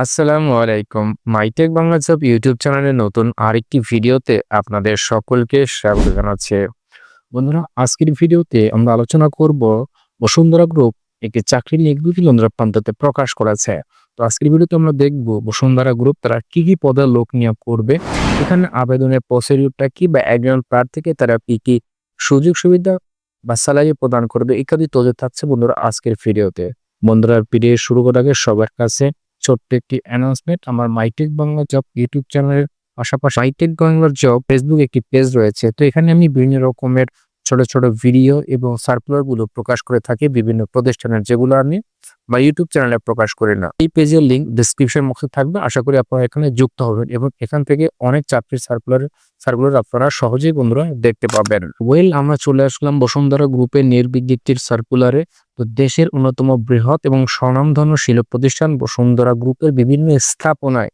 আসসালামু আলাইকুম। MyTech Bangla job YouTube চ্যানেলের নতুন আরেকটি ভিডিওতে আপনাদের সকলকে স্বাগত জানাচ্ছে। বন্ধুরা, আজকের ভিডিওতে আমরা আলোচনা করব বসুন্ধরা গ্রুপ একটি চাকরির নিয়োগ প্রান্ততে প্রকাশ করেছে। তো আজকের ভিডিওতে আমরা দেখব বসুন্ধরা গ্রুপ তারা কি কি পদে লোক নিয়োগ করবে, এখানে আবেদনের প্রসিডিউরটা কি বা একজন প্রার্থীকে তারা কি কি সুযোগ সুবিধা বা স্যালারি প্রদান করবে ইত্যাদি তোদের থাকছে বন্ধুরা আজকের ভিডিওতে। বন্ধুরা, ভিডিও শুরু করার আগে সবার কাছে ছোট্ট একটি অ্যানাউন্সমেন্ট আমার মাইটেক বাংলা জব ইউটিউব চ্যানেলের পাশাপাশি মাইটেক বাংলার জব ফেসবুক একটি পেজ রয়েছে। তো এখানে আমি বিভিন্ন রকমের ছোট ছোট ভিডিও এবং সার্কুলারগুলো প্রকাশ করে থাকি বিভিন্ন প্রতিষ্ঠানের যেগুলো আমি বা ইউটিউব চ্যানেলে প্রকাশ করি না। এই পেজের লিঙ্ক ডিসক্রিপশন বক্সে থাকবে। আশা করি আপনারা এখানে যুক্ত হবেন এবং এখান থেকে অনেক চাকরির সার্কুলার সার্কুলার আপনারা সহজেই বন্ধুরা দেখতে পাবেন। ওয়েল আমরা চলে আসলাম বসুন্ধরা গ্রুপের নির্বিজ্ঞপ্তির সার্কুলারে তো দেশের অন্যতম বৃহৎ এবং স্বনামধন্য শিল্প প্রতিষ্ঠান বসুন্ধরা গ্রুপের বিভিন্ন স্থাপনায়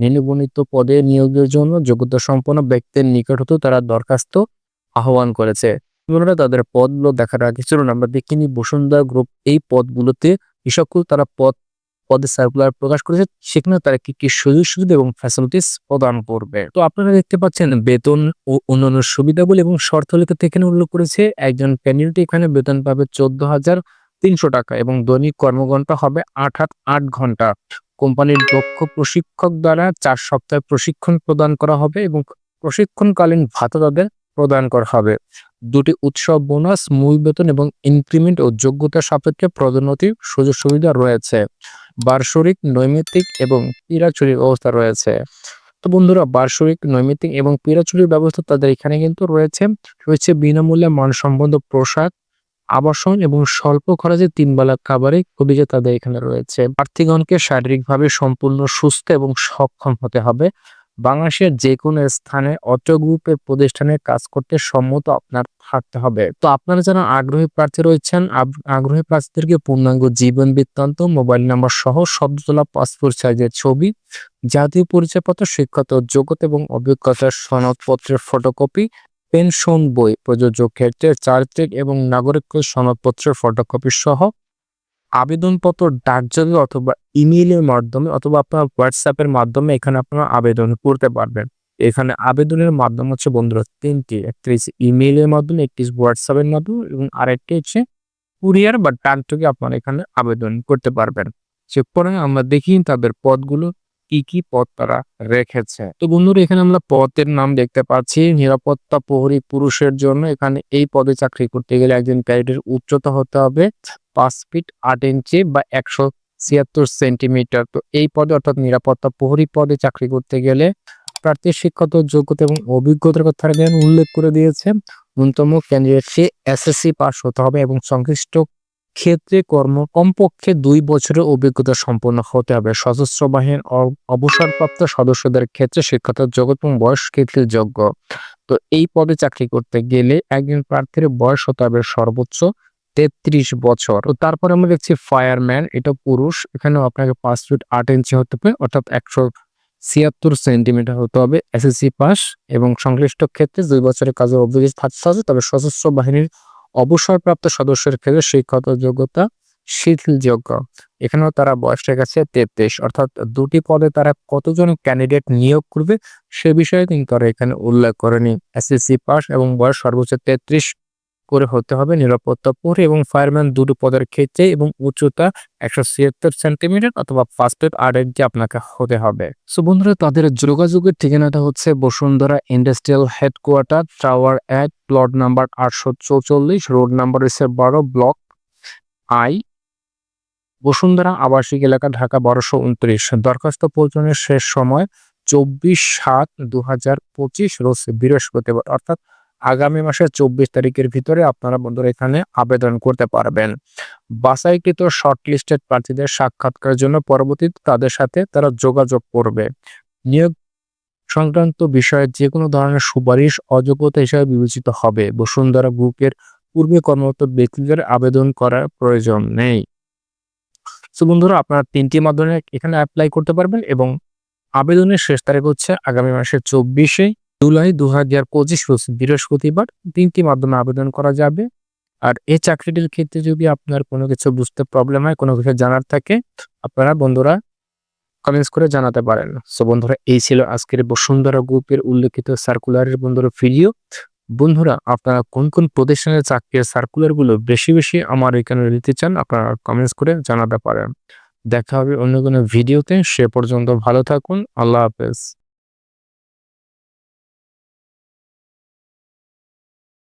নিম্নবর্ণিত পদে নিয়োগের জন্য যোগ্যতা সম্পন্ন ব্যক্তির নিকট হতে তারা দরখাস্ত আহ্বান করেছে। বন্ধুরা, তাদের পদগুলো দেখার আগে চলুন আমরা দেখিনি বসুন্ধরা গ্রুপ এই পদগুলোতে সকল তারা পদ, পদে সার্কুলার প্রকাশ করেছে, সেখানে তারা কি কি সুযোগ সুবিধা এবং ফ্যাসিলিটিস প্রদান করবে? তো আপনারা দেখতে পাচ্ছেন বেতন ও অন্যান্য সুবিধাগুলি এবং শর্তলিখিত এখানে উল্লেখ করেছে, একজন ক্যান্ডিডেট এখানে বেতন পাবে চোদ্দ হাজার তিনশো টাকা এবং দৈনিক কর্মঘন্টা হবে আট হাত আট ঘণ্টা কোম্পানির দক্ষ প্রশিক্ষক দ্বারা চার সপ্তাহে প্রশিক্ষণ প্রদান করা হবে এবং প্রশিক্ষণকালীন ভাতা তাদের প্রদান করা হবে। দুটি উৎসব বোনাস মূল বেতন এবং ইনক্রিমেন্ট ও যোগ্যতা সাপেক্ষে পদোন্নতির সুযোগ সুবিধা রয়েছে। বার্ষরিক, নৈমিত্তিক এবং চিরাচুরির ব্যবস্থা রয়েছে। তো বন্ধুরা, বার্ষরিক, নৈমিত্তিক এবং পিরাচুরির ব্যবস্থা তাদের এখানে কিন্তু রয়েছে। রয়েছে বিনামূল্যে মানসম্পন্ন পোশাক, আবাসন এবং স্বল্প খরচে তিন বেলা খাবারের অভিযোগ তাদের এখানে রয়েছে। প্রার্থীগণকে শারীরিকভাবে সম্পূর্ণ সুস্থ এবং সক্ষম হতে হবে। বাংলাদেশের যে কোনো স্থানে অটো গ্রুপের প্রতিষ্ঠানে কাজ করতে সম্মত আপনার থাকতে হবে। তো আপনারা যারা আগ্রহী প্রার্থী রয়েছেন আগ্রহী প্রার্থীদেরকে পূর্ণাঙ্গ জীবন বৃত্তান্ত, মোবাইল নাম্বার সহ শব্দ তোলা পাসপোর্ট সাইজের ছবি, জাতীয় পরিচয়পত্র, শিক্ষাগত যোগ্যতা এবং অভিজ্ঞতার সনদপত্রের ফটোকপি, পেনশন বই প্রযোজ্য ক্ষেত্রে চারিত্রিক এবং নাগরিক সনদপত্রের ফটোকপি সহ আবেদনপত্র ডাকযোগে অথবা ইমেইলের মাধ্যমে অথবা আপনার হোয়াটসঅ্যাপের মাধ্যমে এখানে আপনারা আবেদন করতে পারবেন। এখানে আবেদনের মাধ্যম হচ্ছে বন্ধুরা তিনটি, একটি হচ্ছে ইমেইলের মাধ্যমে, একটি হোয়াটসঅ্যাপের মাধ্যমে এবং আরেকটি হচ্ছে কুরিয়ার বা ডাকযোগে আপনারা এখানে আবেদন করতে পারবেন। সে পরে আমরা দেখি তাদের পদগুলো কি কি পদ তারা রেখেছে। তো বন্ধুরা এখানে আমরা পদের নাম দেখতে পাচ্ছি, নিরাপত্তা প্রহরী পুরুষের জন্য। এখানে এই পদে চাকরি করতে গেলে একজন ক্যাডেটের উচ্চতা হতে হবে। পাঁচ ফিট আট ইঞ্চি বা একশো ছিয়াত্তর সেন্টিমিটার। তো এই পদে অর্থাৎ নিরাপত্তা প্রহরী পদে চাকরি করতে গেলে প্রার্থীর শিক্ষাগত যোগ্যতা এবং অভিজ্ঞতার কথা এখানে উল্লেখ করে দিয়েছে। ন্যূনতম ক্যান্ডিডেটকে এসএসসি পাস হতে হবে এবং সংশ্লিষ্ট ক্ষেত্রে কর্ম কমপক্ষে দুই বছরের অভিজ্ঞতা সম্পন্ন হতে হবে। সশস্ত্র বাহিনীর অবসরপ্রাপ্ত সদস্যদের ক্ষেত্রে শিক্ষাগত যোগ্যতা এবং বয়স ক্ষেত্রে যোগ্য। তো এই পদে চাকরি করতে গেলে একজন প্রার্থীর বয়স হতে হবে সর্বোচ্চ তেত্রিশ বছর। তো তারপরে আমরা দেখছি ফায়ারম্যান এটা পুরুষ। এখানেও আপনাকে পাঁচ ফিট আট ইঞ্চি হতে হবে, অর্থাৎ একশো ছিয়াত্তর সেন্টিমিটার হতে হবে এসএসসি পাস এবং সংশ্লিষ্ট ক্ষেত্রে দুই বছরের কাজের অভিযোগ থাকতে হবে। তবে সশস্ত্র বাহিনীর অবসরপ্রাপ্ত সদস্যের ক্ষেত্রে শিক্ষাগত যোগ্যতা শিথিলযোগ্য এখানেও তারা বয়স রেখেছে তেত্রিশ। অর্থাৎ দুটি পদে তারা কতজন ক্যান্ডিডেট নিয়োগ করবে, সে বিষয়ে কিন্তু তারা এখানে উল্লেখ করেনি। এসএসসি পাস এবং বয়স সর্বোচ্চ তেত্রিশ করে হতে হবে। নিরাপত্তা প্রহরী এবং ফায়ারম্যান দুটো পদের ক্ষেত্রে এবং উচ্চতা একশো ছিয়াত্তর সেন্টিমিটার অথবা ফার্স্ট ফিট আট আপনাকে হতে হবে। সো বন্ধুরা, তাদের যোগাযোগের ঠিকানাটা হচ্ছে বসুন্ধরা ইন্ডাস্ট্রিয়াল হেডকোয়ার্টার টাওয়ার এক প্লট নাম্বার আটশো চৌচল্লিশ রোড নাম্বার হচ্ছে বারো ব্লক আই বসুন্ধরা আবাসিক এলাকা, ঢাকা বারোশো উনত্রিশ। দরখাস্ত পৌঁছানোর শেষ সময় চব্বিশ সাত দু হাজার পঁচিশ, রোজ বৃহস্পতিবার। অর্থাৎ আগামী মাসের চব্বিশ তারিখের ভিতরে আপনারা বন্ধুরা এখানে আবেদন করতে পারবেন। বাছাইকৃত শর্ট লিস্টেড প্রার্থীদের সাক্ষাৎকারের জন্য পরবর্তীতে তাদের সাথে তারা যোগাযোগ করবে। নিয়োগ সংক্রান্ত বিষয়ে যে কোনো ধরনের সুপারিশ অযোগ্যতা হিসাবে বিবেচিত হবে। বসুন্ধরা গ্রুপের পূর্বে কর্মরত ব্যক্তিদের আবেদন করার প্রয়োজন নেই। সো বন্ধুরা, আপনারা তিনটি মাধ্যমে এখানে অ্যাপ্লাই করতে পারবেন এবং আবেদনের শেষ তারিখ হচ্ছে আগামী মাসের চব্বিশে জুলাই দু হাজার পঁচিশ বৃহস্পতিবার তিনটি মাধ্যমে আবেদন করা যাবে। আর এই চাকরিটির ক্ষেত্রে যদি আপনার কোনো কিছু বুঝতে প্রবলেম হয়, কোনো কিছু জানার থাকে, আপনারা বন্ধুরা কমেন্টস করে জানাতে পারেন। সো বন্ধুরা, এই ছিল আজকের বসুন্ধরা গ্রুপের উল্লেখিত সার্কুলারের বন্ধুরা ভিডিও বন্ধুরা, আপনারা কোন কোন প্রতিষ্ঠানের চাকরির সার্কুলারগুলো বেশি বেশি আমার এখানে নিতে চান, আপনারা কমেন্টস করে জানাতে পারেন। দেখা হবে অন্য কোনো ভিডিওতে সে পর্যন্ত ভালো থাকুন, আল্লাহ হাফেজ।